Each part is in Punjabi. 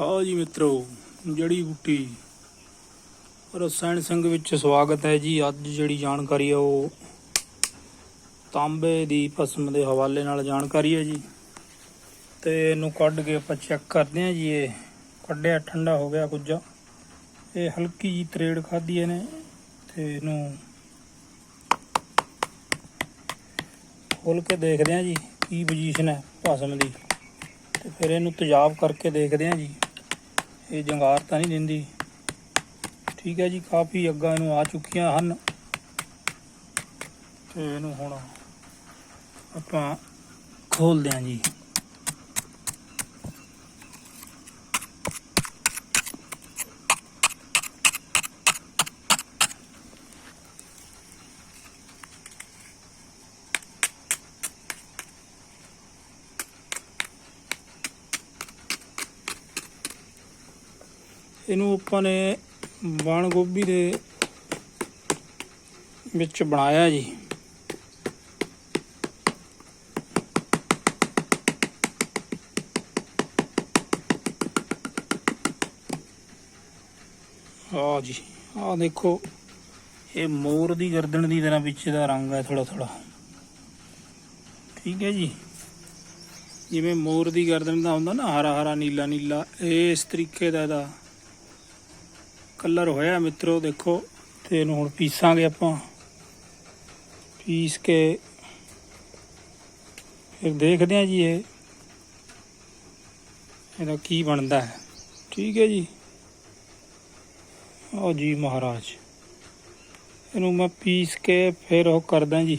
ਹਾਂ ਜੀ ਮਿੱਤਰੋ, ਜੜੀ ਬੂਟੀ। ਰਸਾਇਣ ਸੰਘ ਵਿੱਚ ਸਵਾਗਤ ਹੈ ਜੀ। ਅੱਜ ਜਿਹੜੀ ਜਾਣਕਾਰੀ ਹੈ ਉਹ ਤਾਂਬੇ ਦੀ ਭਸਮ ਦੇ ਹਵਾਲੇ ਨਾਲ ਜਾਣਕਾਰੀ ਹੈ ਜੀ। ਤੇ ਇਹਨੂੰ ਕੱਢ ਕੇ ਆਪਾਂ ਚੈੱਕ ਕਰਦੇ ਹਾਂ ਜੀ। ਇਹ ਕੱਢਿਆ, ਠੰਡਾ ਹੋ ਗਿਆ ਕੁਝ। ਇਹ ਹਲਕੀ ਜੀ ਤਰੇੜ ਖਾਧੀ ਇਹਨੇ ਤੇ ਇਹਨੂੰ ਖੋਲ ਕੇ ਦੇਖਦੇ ਹਾਂ ਜੀ, ਕੀ ਪੋਜੀਸ਼ਨ ਹੈ ਭਸਮ ਦੀ। ਤੇ ਫਿਰ ਇਹਨੂੰ ਤੇਜ਼ਾਬ ਕਰਕੇ ਦੇਖਦੇ ਹਾਂ ਜੀ। ਇਹ ਜੰਗਾਰ ਤਾਂ ਨਹੀਂ ਦਿੰਦੀ। ਠੀਕ ਹੈ ਜੀ, ਕਾਫੀ ਅੱਗਾ ਇਹਨੂੰ ਆ ਚੁੱਕੀਆਂ ਹਨ। ਤੇ ਇਹਨੂੰ ਹੁਣ ਆਪਾਂ ਖੋਲਦੇ ਹਾਂ ਜੀ। ਇਹਨੂੰ ਆਪਾਂ ਨੇ ਬਣ ਗੋਭੀ ਦੇ ਵਿੱਚ ਬਣਾਇਆ ਜੀ। ਆ ਜੀ ਆ ਦੇਖੋ, ਇਹ ਮੋਰ ਦੀ ਗਰਦਨ ਦੀ ਤਰ੍ਹਾਂ ਵਿੱਚ ਦਾ ਰੰਗ ਹੈ ਥੋੜਾ ਥੋੜਾ ਠੀਕ ਹੈ ਜੀ। ਜਿਵੇਂ ਮੋਰ ਦੀ ਗਰਦਨ ਦਾ ਹੁੰਦਾ ਨਾ, ਹਰਾ ਹਰਾ, ਨੀਲਾ ਨੀਲਾ, ਇਹ ਇਸ ਤਰੀਕੇ ਦਾ ਇਹਦਾ ਕਲਰ ਹੋਇਆ ਮਿੱਤਰੋ, ਦੇਖੋ। ਤੇ ਇਹਨੂੰ ਹੁਣ ਪੀਸਾਂਗੇ ਆਪਾਂ। ਪੀਸ ਕੇ ਫਿਰ ਦੇਖਦੇ ਹਾਂ ਜੀ ਇਹ। ਇਹਦਾ ਕੀ ਬਣਦਾ ਹੈ। ਠੀਕ ਹੈ ਜੀ। ਆਓ ਜੀ ਮਹਾਰਾਜ। ਇਹਨੂੰ ਮੈਂ ਪੀਸ ਕੇ ਫਿਰ ਉਹ ਕਰਦਾ ਜੀ।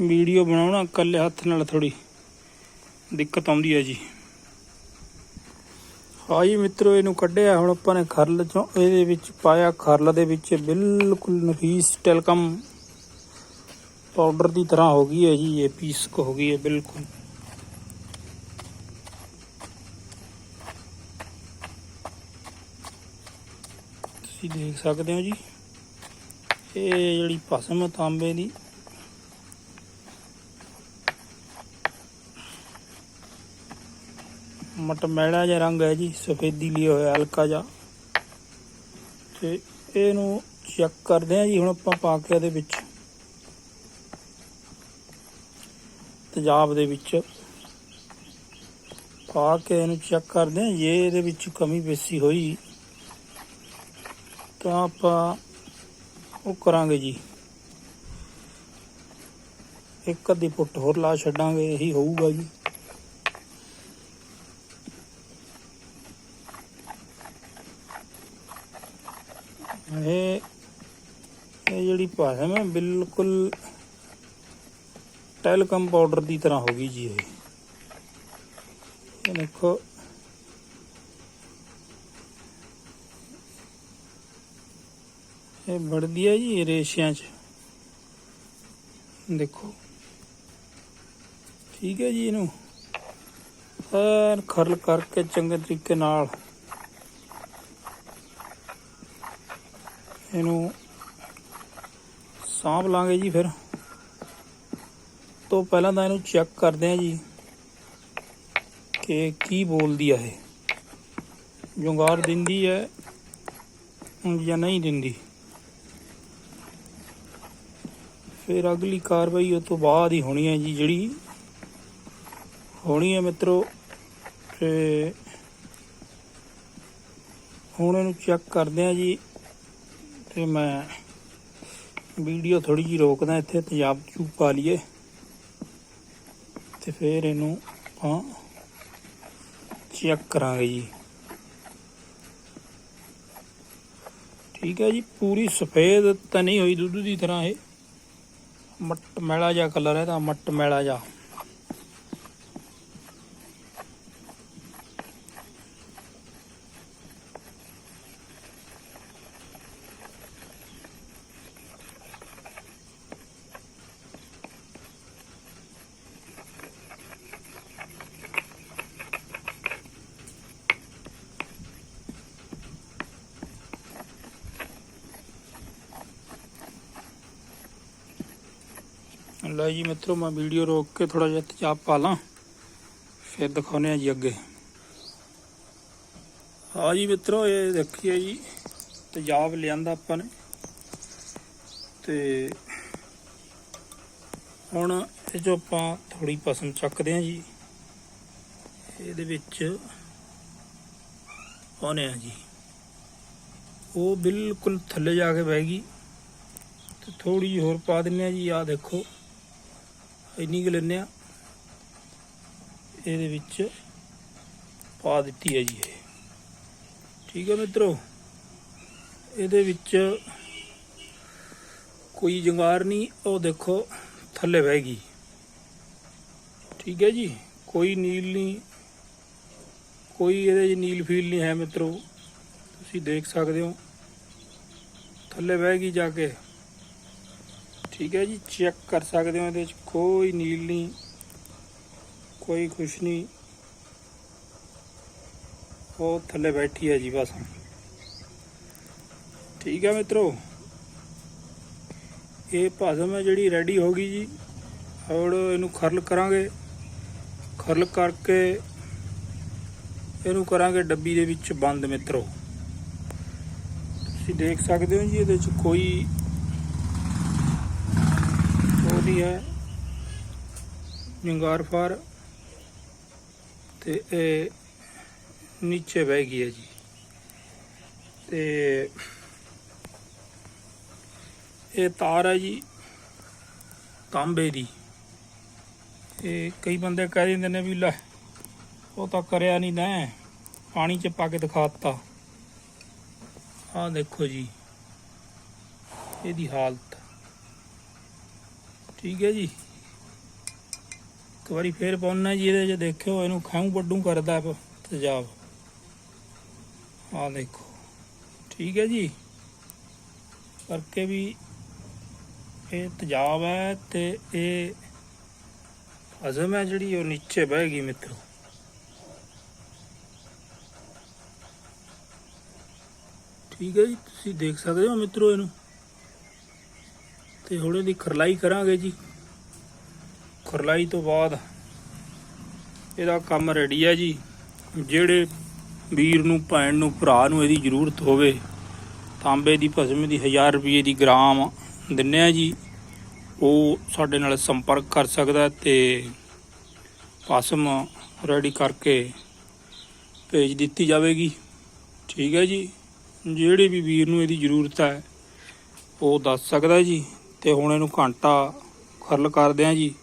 ਵੀਡੀਓ ਬਣਾਉਣਾ, ਇਕੱਲੇ ਹੱਥ ਨਾਲ ਥੋੜੀ ਦਿੱਕਤ ਆਉਂਦੀ ਹੈ ਜੀ। ਹਾਂ ਜੀ ਮਿੱਤਰੋ, ਇਹਨੂੰ ਕੱਢਿਆ, ਹੁਣ ਆਪਾਂ ਨੇ ਖਰਲ ਚੋਂ ਇਹਦੇ ਵਿੱਚ ਪਾਇਆ, ਖਰਲ ਦੇ ਵਿੱਚ ਬਿਲਕੁਲ ਨਫੀਸ ਟੈਲਕਮ ਪਾਊਡਰ ਦੀ ਤਰ੍ਹਾਂ ਹੋ ਗਈ ਹੈ ਜੀ, ਇਹ ਪੀਸ ਕੋ ਹੋ ਗਈ ਹੈ ਬਿਲਕੁਲ। ਤੁਸੀਂ ਦੇਖ ਸਕਦੇ ਹੋ ਜੀ, ਇਹ ਜਿਹੜੀ ਭਸਮ ਤਾਂਬੇ ਦੀ ਮਟਮੈਲਾ ਜਿਹਾ ਰੰਗ ਹੈ ਜੀ, ਸਫੇਦੀ ਲਈ ਹੋਇਆ, ਹਲਕਾ ਜਿਹਾ। ਤੇ ਇਹਨੂੰ ਚੈੱਕ ਕਰਦੇ ਹਾਂ ਜੀ, ਹੁਣ ਆਪਾਂ ਪਾ ਕੇ ਇਹਦੇ ਵਿੱਚ। ਤੇਜ਼ਾਬ ਦੇ ਵਿੱਚ। ਪਾ ਕੇ ਇਹਨੂੰ ਚੈੱਕ ਕਰਦੇ ਹਾਂ, ਜੇ ਇਹਦੇ ਵਿੱਚ ਕਮੀ ਬੇਸੀ ਹੋਈ, ਤਾਂ ਆਪਾਂ ਉਹ ਕਰਾਂਗੇ ਜੀ। ਇੱਕ ਅੱਧੀ ਫੁੱਟ ਹੋਰ ਲਾ ਛੱਡਾਂਗੇ, ਇਹੀ ਹੋਊਗਾ ਜੀ। ਇਹ ਇਹ ਜਿਹੜੀ ਭਾਸ਼ਾ ਹੈ ਬਿਲਕੁਲ ਟੈਲਕਮ ਪਾਊਡਰ ਦੀ ਤਰ੍ਹਾਂ ਹੋ ਗਈ ਜੀ ਇਹ। ਇਹ ਦੇਖੋ। ਇਹ ਵੜਦੀ ਹੈ ਜੀ ਰੇਸ਼ਿਆਂ 'ਚ। ਦੇਖੋ। ਠੀਕ ਹੈ ਜੀ ਇਹਨੂੰ। ਐਨ ਖਰਲ ਕਰਕੇ ਚੰਗੇ ਤਰੀਕੇ ਨਾਲ ਇਹਨੂੰ ਸਾਂਭ ਲਾਂਗੇ ਜੀ ਫਿਰ। ਤੋਂ ਪਹਿਲਾਂ ਤਾਂ ਇਹਨੂੰ ਚੈੱਕ ਕਰਦੇ ਹਾਂ ਜੀ ਕਿ ਕੀ ਬੋਲਦੀ ਆ ਇਹ। ਜੁੰਗਾਰ ਦਿੰਦੀ ਹੈ ਜਾਂ ਨਹੀਂ ਦਿੰਦੀ। ਫਿਰ ਅਗਲੀ ਕਾਰਵਾਈ ਉਹ ਤੋਂ ਬਾਅਦ ਹੀ ਹੋਣੀ ਹੈ ਜੀ ਜਿਹੜੀ ਹੋਣੀ ਹੈ ਮਿੱਤਰੋ। ਤੇ ਹੁਣ ਇਹਨੂੰ ਚੈੱਕ ਕਰਦੇ ਹਾਂ ਜੀ ਤੇ ਮੈਂ ਵੀਡੀਓ ਥੋੜੀ ਜਿਹੀ ਰੋਕਦਾ ਇੱਥੇ ਤੇਜ਼ਾਬ ਚੂਪ ਪਾ ਲਈਏ। ਤੇ ਫਿਰ ਇਹਨੂੰ ਆਪਾਂ ਚੈੱਕ ਕਰਾਂਗੇ ਜੀ। ਠੀਕ ਹੈ ਜੀ, ਪੂਰੀ ਸਫੇਦ ਤਾਂ ਨਹੀਂ ਹੋਈ ਦੁੱਧ ਦੀ ਤਰ੍ਹਾਂ ਇਹ। ਮੱਟ ਮੈਲਾ ਜਿਹਾ ਕਲਰ ਹੈ ਤਾਂ ਮੱਟ ਮੈਲਾ ਜਿਹਾ। ਲੈ ਜੀ ਮਿੱਤਰੋ, ਮੈਂ ਵੀਡੀਓ ਰੋਕ ਕੇ ਥੋੜਾ ਜਿਹਾ ਤੇਜ਼ਾਬ ਪਾ ਲਾਂ। ਫਿਰ ਦਿਖਾਉਂਦੇ ਆ ਜੀ ਅੱਗੇ। ਆ ਜੀ ਮਿੱਤਰੋ, ਇਹ ਦੇਖੀਏ ਜੀ, ਤੇਜ਼ਾਬ ਲਿਆਂਦਾ ਆਪਾਂ ਨੇ। ਤੇ ਹੁਣ ਇਹ ਜੋ ਆਪਾਂ ਥੋੜੀ ਪਸਮ ਚੱਕਦੇ ਹਾਂ ਜੀ, ਇਹਦੇ ਵਿੱਚ ਪਾਉਨੇ ਆ ਜੀ। ਉਹ ਬਿਲਕੁਲ ਥੱਲੇ ਜਾ ਕੇ ਬਹਿ ਗਈ। ਤੇ ਥੋੜੀ ਜਿਹੀ ਹੋਰ ਪਾ ਦਿੰਨੇ ਆ ਜੀ, ਆਹ ਦੇਖੋ। ਇੰਨੀ ਕੁ ਲੈਨੇ ਆ ਇਹਦੇ ਵਿੱਚ ਪਾ ਦਿੱਤੀ ਹੈ ਜੀ ਇਹ। ਠੀਕ ਹੈ ਮਿੱਤਰੋ, ਇਹਦੇ ਵਿੱਚ ਕੋਈ ਜੰਗਾਰ ਨਹੀਂ, ਉਹ ਦੇਖੋ ਥੱਲੇ ਬਹਿ ਗਈ। ਠੀਕ ਹੈ ਜੀ, ਕੋਈ ਨੀਲ ਨਹੀਂ, ਕੋਈ ਇਹਦੇ 'ਚ ਨੀਲ ਫੀਲ ਨਹੀਂ ਹੈ ਮਿੱਤਰੋ। ਤੁਸੀਂ ਦੇਖ ਸਕਦੇ ਹੋ। ਥੱਲੇ ਬਹਿ ਗਈ ਜਾ ਕੇ। ਠੀਕ ਹੈ ਜੀ ਚੈੱਕ ਕਰ ਸਕਦੇ ਹੋ ਇਹਦੇ 'ਚ ਕੋਈ ਨੀਲ ਨਹੀਂ, ਕੋਈ ਕੁਛ ਨਹੀਂ। ਉਹ ਥੱਲੇ ਬੈਠੀ ਹੈ ਜੀ ਬਸ। ਠੀਕ ਹੈ ਮਿੱਤਰੋ, ਇਹ ਭਾਜ਼ਮ ਹੈ ਜਿਹੜੀ ਰੈਡੀ ਹੋ ਗਈ ਜੀ। ਔਰ ਇਹਨੂੰ ਖਰਲ ਕਰਾਂਗੇ। ਖਰਲ ਕਰਕੇ ਇਹਨੂੰ ਕਰਾਂਗੇ ਡੱਬੀ ਦੇ ਵਿੱਚ ਬੰਦ ਮਿੱਤਰੋ। ਤੁਸੀਂ ਦੇਖ ਸਕਦੇ ਹੋ ਜੀ ਇਹਦੇ ਵਿੱਚ ਕੋਈ ਉਹ ਹੈ। ਨਿੰਗਾਰ ਫਾਰ ਤੇ ਇਹ ਨੀਚੇ ਬਹਿ ਗਈ ਹੈ ਜੀ। ਤੇ ਇਹ ਤਾਰ ਹੈ ਜੀ, ਤਾਂਬੇ ਦੀ। ਇਹ ਕਈ ਬੰਦੇ ਕਹਿ ਦਿੰਦੇ ਨੇ ਵੀ ਲੈ, ਉਹ ਤਾਂ ਕਰਿਆ ਨਹੀਂ ਨਾ, ਪਾਣੀ ਚ ਪਾ ਕੇ ਦਿਖਾ ਦਿੱਤਾ ਆਹ ਦੇਖੋ ਜੀ, ਇਹਦੀ ਹਾਲਤ। ਠੀਕ ਹੈ ਜੀ। ਇੱਕ ਵਾਰੀ ਫੇਰ ਪਾਉਣਾ ਜੀ ਇਹਦੇ 'ਚ ਦੇਖਿਓ, ਇਹਨੂੰ ਖਾਉ ਵੱਡੂ ਕਰਦਾ ਤੇਜ਼ਾਬ। ਆਹ ਦੇਖੋ, ਠੀਕ ਹੈ ਜੀ। ਕਰਕੇ ਵੀ ਇਹ ਤੇਜ਼ਾਬ ਹੈ ਤੇ ਇਹ ਹਜ਼ਮ ਹੈ ਜਿਹੜੀ, ਉਹ ਨੀਚੇ ਬਹਿ ਗਈ ਮਿੱਤਰੋ। ਠੀਕ ਹੈ ਜੀ, ਤੁਸੀਂ ਦੇਖ ਸਕਦੇ ਹੋ ਮਿੱਤਰੋ ਇਹਨੂੰ। ਤੇ ਹੁਣ ਇਹਦੀ ਖਰਲਾਈ ਕਰਾਂਗੇ ਜੀ। ਖਰਲਾਈ ਤੋਂ ਬਾਅਦ ਇਹਦਾ ਕੰਮ ਰੈਡੀ ਹੈ ਜੀ। ਜਿਹੜੇ ਵੀਰ ਨੂੰ, ਭੈਣ ਨੂੰ, ਭਰਾ ਨੂੰ ਇਹਦੀ ਜ਼ਰੂਰਤ ਹੋਵੇ, ਤਾਂਬੇ ਦੀ ਭਸਮ ਦੀ 1000 ਰੁਪਏ ਦੀ ਗ੍ਰਾਮ ਦਿੰਨੇ ਆ ਜੀ। ਉਹ ਸਾਡੇ ਨਾਲ ਸੰਪਰਕ ਕਰ ਸਕਦਾ ਹੈ ਤੇ ਭਸਮ ਰੈਡੀ ਕਰਕੇ ਭੇਜ ਦਿੱਤੀ ਜਾਵੇਗੀ। ਠੀਕ ਹੈ ਜੀ। ਜਿਹੜੇ ਵੀ ਵੀਰ ਨੂੰ ਇਹਦੀ ਜ਼ਰੂਰਤ ਹੈ, ਉਹ ਦੱਸ ਸਕਦਾ ਜੀ। ਤੇ ਹੁਣ ਇਹਨੂੰ ਘੰਟਾ ਖਰਲ ਕਰਦੇ ਆ ਜੀ,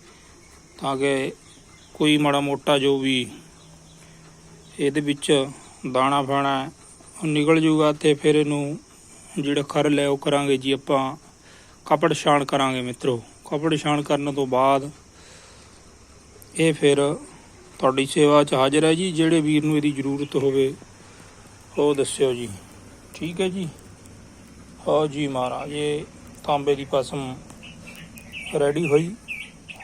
ਤਾਂ ਕਿ ਕੋਈ ਮਾੜਾ ਮੋਟਾ ਜੋ ਵੀ ਇਹਦੇ ਵਿੱਚ ਦਾਣਾ ਫਾਣਾ ਨਿਕਲ ਜੂਗਾ ਤੇ ਫਿਰ ਇਹਨੂੰ ਜਿਹੜਾ ਖਰਲ ਹੈ ਉਹ ਕਰਾਂਗੇ ਜੀ ਆਪਾਂ ਕਪੜ ਛਾਣ ਕਰਾਂਗੇ ਮਿੱਤਰੋ। ਕਪੜ ਛਾਣ ਕਰਨ ਤੋਂ ਬਾਅਦ ਇਹ ਫਿਰ ਤੁਹਾਡੀ ਸੇਵਾ 'ਚ ਹਾਜ਼ਰ ਹੈ ਜੀ, ਜਿਹੜੇ ਵੀਰ ਨੂੰ ਇਹਦੀ ਜ਼ਰੂਰਤ ਹੋਵੇ, ਉਹ ਦੱਸਿਓ ਜੀ। ਠੀਕ ਹੈ ਜੀ? ਹੋ ਜੀ ਮਹਾਰਾਜ, ਇਹ ਤਾਂਬੇ ਦੀ ਪਸਮ ਰੈਡੀ ਹੋਈ।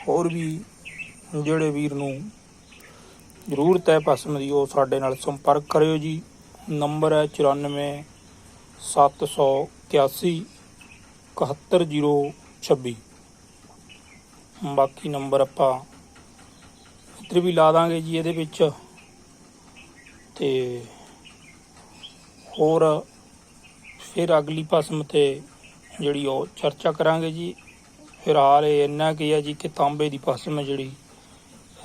ਹੋਰ ਵੀ ਜਿਹੜੇ ਵੀਰ ਨੂੰ ਜ਼ਰੂਰਤ ਹੈ ਪਸਮ ਦੀ, ਉਹ ਸਾਡੇ ਨਾਲ ਸੰਪਰਕ ਕਰਿਓ ਜੀ। ਨੰਬਰ ਹੈ 94 781 71026 ਬਾਕੀ ਨੰਬਰ ਆਪਾਂ ਇੱਧਰ ਵੀ ਲਾ ਦਾਂਗੇ ਜੀ ਇਹਦੇ ਵਿੱਚ। ਤੇ ਹੋਰ ਫਿਰ ਅਗਲੀ ਪਸਮ ਤੇ ਜਿਹੜੀ ਉਹ ਚਰਚਾ ਕਰਾਂਗੇ ਜੀ। ਫਿਲਹਾਲ ਇਹ ਇੰਨਾ ਕੀ ਹੈ ਜੀ ਕਿ ਤਾਂਬੇ ਦੀ ਪਸਮ ਜਿਹੜੀ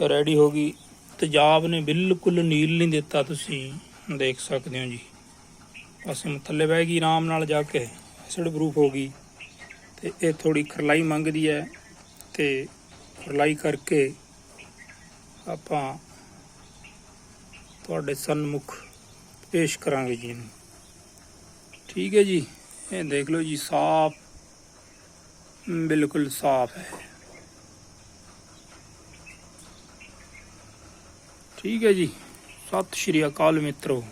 ਰੈਡੀ ਹੋ ਗਈ। ਤੇਜ਼ਾਬ ਨੇ ਬਿਲਕੁਲ ਨੀਲ ਨਹੀਂ ਦਿੱਤਾ, ਤੁਸੀਂ ਦੇਖ ਸਕਦੇ ਹੋ ਜੀ। ਪਸਮ ਥੱਲੇ ਬਹਿ ਗਈ, ਆਰਾਮ ਨਾਲ ਜਾ ਕੇ ਐਸਿਡ ਪ੍ਰੂਫ ਹੋ ਗਈ। ਤੇ ਇਹ ਥੋੜੀ ਖਰਲਾਈ ਮੰਗਦੀ ਹੈ ਤੇ ਖਰਲਾਈ ਕਰਕੇ ਆਪਾਂ ਤੁਹਾਡੇ ਸਨਮੁਖ ਪੇਸ਼ ਕਰਾਂਗੇ ਜੀ ਇਹਨੂੰ। ਠੀਕ ਹੈ ਜੀ। ਇਹ ਦੇਖ ਲਓ ਜੀ, ਸਾਫ਼, ਬਿਲਕੁਲ ਸਾਫ਼ ਹੈ। ਠੀਕ ਹੈ ਜੀ। ਸਤਿ ਸ਼੍ਰੀ ਅਕਾਲ ਮਿੱਤਰੋ।